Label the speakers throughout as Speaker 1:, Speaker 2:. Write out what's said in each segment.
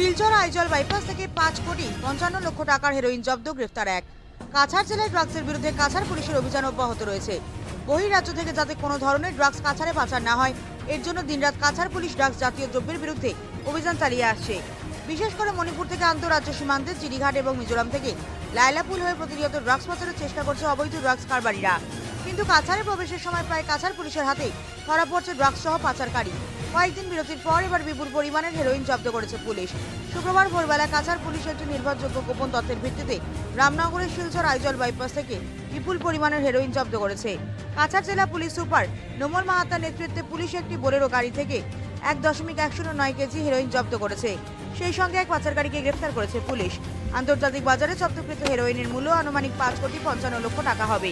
Speaker 1: Silchar Aizawl bypass থেকে পাঁচ কোটি পঞ্চান্ন লক্ষ টাকার হেরোইন জব্দ, গ্রেফতার এক। কাছাড় জেলায় ড্রাগসের বিরুদ্ধে কাছাড় পুলিশের অভিযান অব্যাহত রয়েছে। বহির রাজ্য থেকে যাতে কোনো ধরনের ড্রাগস কাছাড়ে পাচার না হয়, এর জন্য দিনরাত কাছাড় পুলিশ ড্রাগস জাতীয় দ্রব্যের বিরুদ্ধে অভিযান চালিয়ে আসছে। বিশেষ করে মণিপুর থেকে আন্তঃরাজ্য সীমান্তে চিড়িঘাট এবং মিজোরাম থেকে লায়লাপুল হয়ে প্রতিনিয়ত ড্রাগস পাচারের চেষ্টা করছে অবৈধ ড্রাগস কারবারিরা। কিন্তু কাছাড়ে প্রবেশের সময় প্রায় কাছাড় পুলিশের হাতে ধরা পড়ছে ড্রাগস সহ পাচারকারী। কয়েকদিন বিরতির পর এবার বিপুল পরিমাণের হেরোইন জব্দ করেছে পুলিশ। শুক্রবার ভোরবেলা কাছাড় পুলিশ একটি নির্ভরযোগ্য গোপন তথ্যের ভিত্তিতে রামনগরের শিলচর আইজল বাইপাস থেকে বিপুল পরিমাণের হেরোইন জব্দ করেছে। কাছাড় জেলা পুলিশ সুপার নোমল মাহাতার নেতৃত্বে পুলিশ একটি বোলেরো গাড়ি থেকে এক দশমিক এক শূন্য নয় কেজি হেরোইন জব্দ করেছে। সেই সঙ্গে এক পাচারকারীকে গ্রেফতার করেছে পুলিশ। আন্তর্জাতিক বাজারে জব্দকৃত হেরোইনের মূল্য আনুমানিক পাঁচ কোটি পঞ্চান্ন লক্ষ টাকা হবে।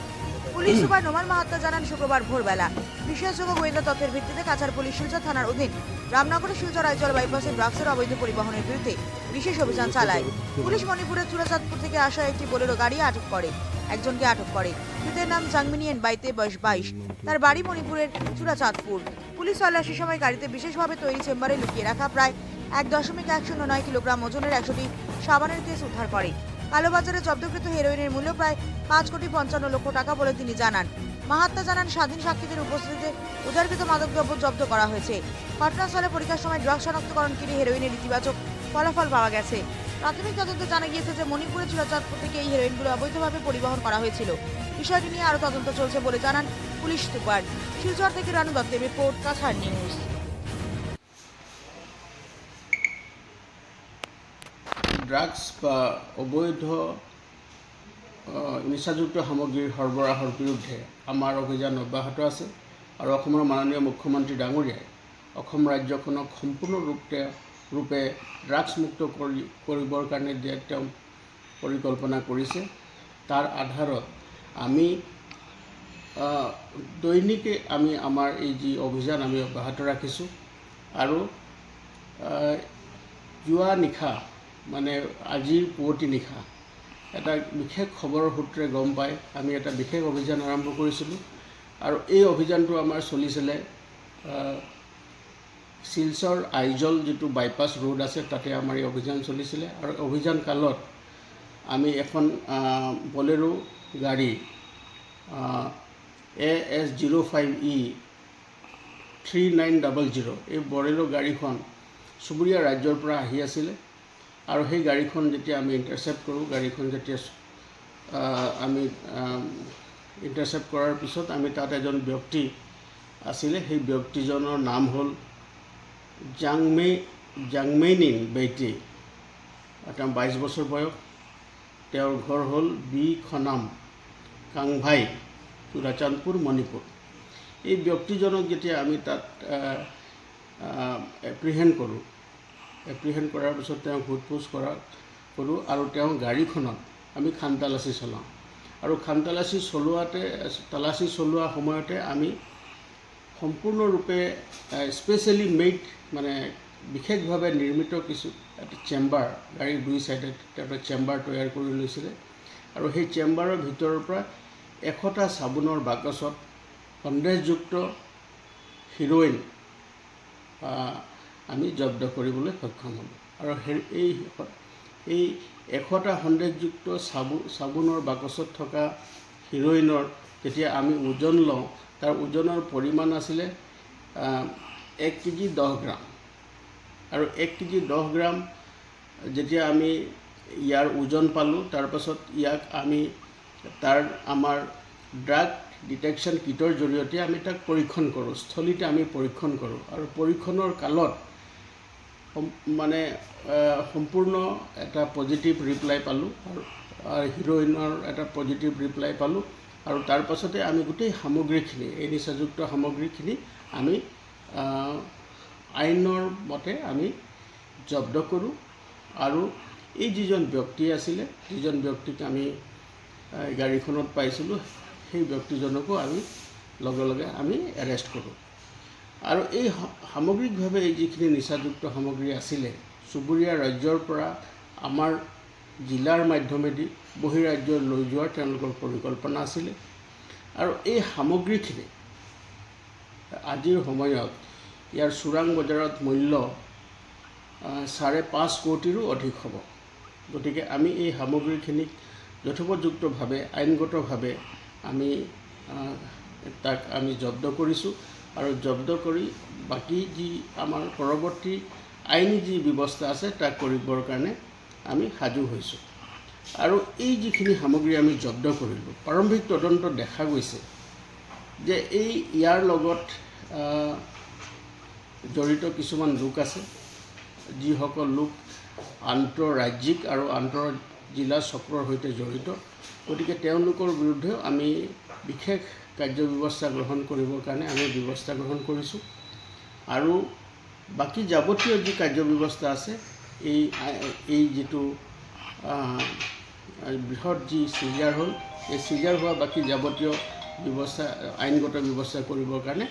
Speaker 1: পুলিশ সুপার নোমান মাহাত্মা জানান শুক্রবার ভোরবেলা। বিশ্বাসযোগ্য গোয়েন্দা তথ্যের ভিত্তিতে কাছাড় পুলিশ শিলচর থানার অধীন রামনগরের শিলচর আইজল বাইপাসে ড্রাগসের অবৈধ পরিবহনের বিরুদ্ধে বিশেষ অভিযান চালায়। পুলিশ মণিপুরের চুরাচাঁদপুর থেকে আসা একটি বোলেরো গাড়ি আটক করে, একজনকে আটক করে। ধৃতের নাম জাংমিনিয়ান বাইতে, বয়স বাইশ। তার বাড়ি মণিপুরের চুরাচাঁদপুর পুলিশ তল্লাশির সময় গাড়িতে বিশেষভাবে তৈরি চেম্বারে লুকিয়ে রাখা প্রায় এক দশমিক এক শূন্য নয় কিলোগ্রাম ওজনের একশোটি সাবানের কেস উদ্ধার করে। কালোবাজারে জব্দকৃত হেরোইনের মূল্য প্রায় পাঁচ কোটি পঞ্চান্ন লক্ষ টাকা বলে তিনি জানান। মাহাত্মা জানান, স্বাধীন সাক্ষীদের উপস্থিতিতে উদ্ধারকৃত মাদকদ্রব্য জব্দ করা হয়েছে। ঘটনাস্থলে পরীক্ষার সময় ড্রাগ শনাক্তকরণ কিনে হেরোইনের ইতিবাচক ফলাফল পাওয়া গেছে। প্রাথমিক তদন্তে জানা গিয়েছে যে মণিপুরের চুরাচাঁদপুর থেকে এই হেরোইনগুলো অবৈধভাবে পরিবহন করা হয়েছিল। বিষয়টি নিয়ে আরও তদন্ত চলছে বলে জানান পুলিশ সুপার। শিলচর থেকে রানু দত্তের রিপোর্ট, কাছাড় নিউজ।
Speaker 2: ড্ৰাগছ বা অবৈধ নিচাযুক্ত সামগ্ৰীৰ সৰবৰাহৰ বিৰুদ্ধে আমাৰ অভিযান অব্যাহত আছে আৰু অসমৰ মাননীয় মুখ্যমন্ত্ৰী ডাঙৰীয়াই অসম ৰাজ্যখনক সম্পূৰ্ণৰূপে, ৰূপে ড্ৰাগছমুক্ত কৰি, কৰিবৰ কাৰণে যে তেওঁ পৰিকল্পনা কৰিছে। তাৰ আধাৰত আমি দৈনিকে আমি আমাৰ এই যি অভিযান আমি অব্যাহত ৰাখিছোঁ আৰু যোৱা নিশা মানে আজিৰ পুৱতি নিশা এটা বিশেষ খবৰৰ সূত্ৰে গম পাই আমি এটা বিশেষ অভিযান আৰম্ভ কৰিছিলোঁ। আৰু এই অভিযানটো আমাৰ চলিছিলে শিলচৰ আইজল যিটো বাইপাছ ৰোড আছে, তাতে আমাৰ এই অভিযান চলিছিলে। আৰু অভিযান কালত আমি এখন বলেৰো গাড়ী A S zero' five E three nine double zero' এই বলেৰো গাড়ীখন চুবুৰীয়া ৰাজ্যৰ পৰা আহি আছিলে। আৰু সেই গাড়ীখন যেতিয়া আমি ইণ্টাৰচেপ্ট কৰোঁ, গাড়ীখন যেতিয়া আমি ইণ্টাৰচেপ্ট কৰাৰ পিছত আমি তাত এজন ব্যক্তি আছিলে। সেই ব্যক্তিজনৰ নাম হ'ল জাংমে, জাংমেইনিন বেইটি। তেওঁ বাইছ বছৰ বয়স। তেওঁৰ ঘৰ হ'ল বি খনাম, কাংভাই, চুৰাচান্দপুৰ, মণিপুৰ। এই ব্যক্তিজনক যেতিয়া আমি তাত এপ্ৰিহেণ্ড কৰোঁ এপ্ৰিহেণ্ড কৰাৰ পিছত তেওঁক সোধ কৰা কৰোঁ আৰু তেওঁ গাড়ীখনত আমি খান তালাচী চলাওঁ। আৰু খান তালাচী চলোৱাতে, তালাচী চলোৱা সময়তে আমি সম্পূৰ্ণৰূপে স্পেচিয়েলি মেড মানে বিশেষভাৱে নিৰ্মিত কিছু এটা চেম্বাৰ, গাড়ীৰ দুই চাইডে এটা চেম্বাৰ তৈয়াৰ কৰি লৈছিলে। আৰু সেই চেম্বাৰৰ ভিতৰৰ পৰা এশটা চাবোনৰ বাকচত সন্দেহযুক্ত হিৰ'ইন আমি জব্দ কৰিবলৈ সক্ষম হ'লোঁ আৰু এই এই এশটা সন্দেহযুক্ত চাবু চাবোনৰ বাকচত থকা হিৰ'ইনৰ যেতিয়া আমি ওজন লওঁ, তাৰ ওজনৰ পৰিমাণ আছিলে এক কেজি দহ গ্ৰাম। আৰু এক কেজি দহ গ্ৰাম, যেতিয়া আমি ইয়াৰ ওজন পালোঁ তাৰপাছত ইয়াক আমি তাৰ আমাৰ ড্ৰাগ ডিটেকশ্যন কিটৰ জৰিয়তে আমি তাক পৰীক্ষণ কৰোঁ। স্থলীতে আমি পৰীক্ষণ কৰোঁ। আৰু পৰীক্ষণৰ কালত মানে সম্পূৰ্ণ এটা পজিটিভ ৰিপ্লাই পালোঁ। আৰু হিৰ'ইনৰ এটা পজিটিভ ৰিপ্লাই পালোঁ। আৰু পাছতে আমি গোটেই সামগ্ৰীখিনি, এই নিচাযুক্ত সামগ্ৰীখিনি আমি আইনৰ মতে আমি জব্দ কৰোঁ। আৰু এই যিজন ব্যক্তি আছিলে, যিজন ব্যক্তিক আমি গাড়ীখনত পাইছিলোঁ, সেই ব্যক্তিজনকো আমি লগে লগে আমি এৰেষ্ট কৰোঁ। আৰু এই সামগ্ৰিকভাৱে এই যিখিনি নিচাযুক্ত সামগ্ৰী আছিলে, চুবুৰীয়া ৰাজ্যৰ পৰা আমাৰ জিলাৰ মাধ্যমেদি বহিৰাজ্য লৈ যোৱাৰ তেওঁলোকৰ পৰিকল্পনা আছিলে। আৰু এই সামগ্ৰীখিনি আজিৰ সময়ত ইয়াৰ চোৰাং বজাৰত মূল্য চাৰে পাঁচ কোটিৰো অধিক হ'ব। গতিকে আমি এই সামগ্ৰীখিনিক যথোপযুক্তভাৱে, আইনগতভাৱে আমি তাক আমি জব্দ কৰিছোঁ। আৰু জব্দ কৰি বাকী যি আমাৰ পৰৱৰ্তী আইনী যি ব্যৱস্থা আছে তাক কৰিবৰ কাৰণে আমি সাজু হৈছোঁ। আৰু এই যিখিনি সামগ্ৰী আমি জব্দ কৰিলোঁ প্ৰাৰম্ভিক তদন্তত দেখা গৈছে যে এই ইয়াৰ লগত জড়িত কিছুমান লোক আছে যিসকল লোক আন্তঃৰাজ্যিক আৰু আন্তঃ জিলা চক্ৰৰ সৈতে জড়িত গতিকে তেওঁলোকৰ বিৰুদ্ধেও আমি বিশেষ কাৰ্যব্যৱস্থা গ্ৰহণ কৰিবৰ কাৰণে আমি ব্যৱস্থা গ্ৰহণ কৰিছোঁ। আৰু বাকী যাৱতীয় যি কাৰ্যব্যৱস্থা আছে, এই এই যিটো বৃহৎ যি চিজাৰ হ'ল, এই চিজাৰ হোৱা বাকী যাৱতীয় ব্যৱস্থা, আইনগত ব্যৱস্থা কৰিবৰ কাৰণে